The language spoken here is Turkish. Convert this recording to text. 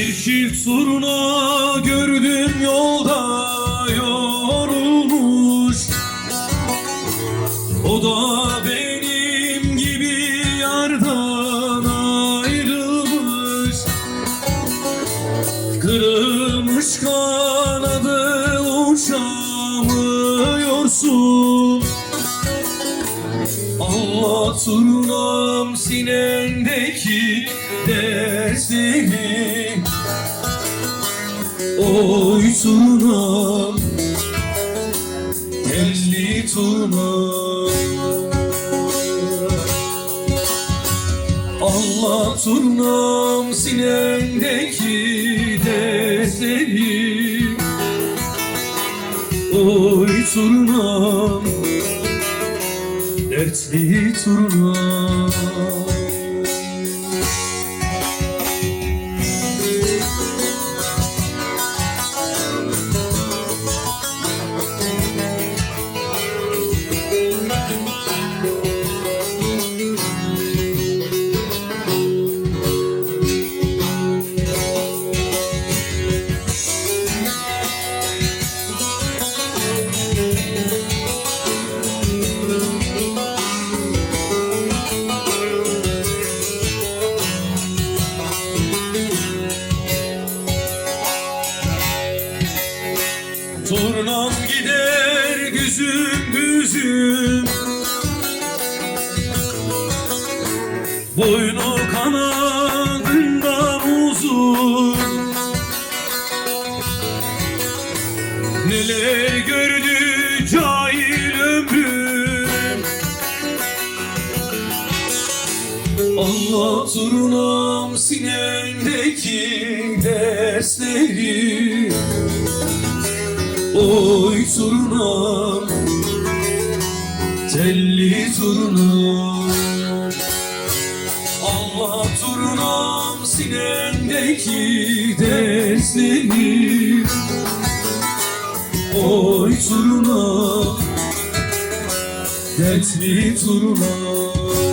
Suruna gördüm yolda yorulmuş. O da benim gibi yardan ayrılmış. Kırılmış kanadı uçamıyorsun. Anlat turnam sinendeki dersleri Oy turnam Telli turnam Allah turnam sinendeki dersleri Oy turnam Dertli turnam Turnam gider güzüm güzüm. Boynu kanadından uzun Neler gördü cahil ömrüm. Allah turnam sinemdeki dersleri Oy turnam Telli turnam Allah turnam sinendeki dersleri Oy turnam Dertli turnam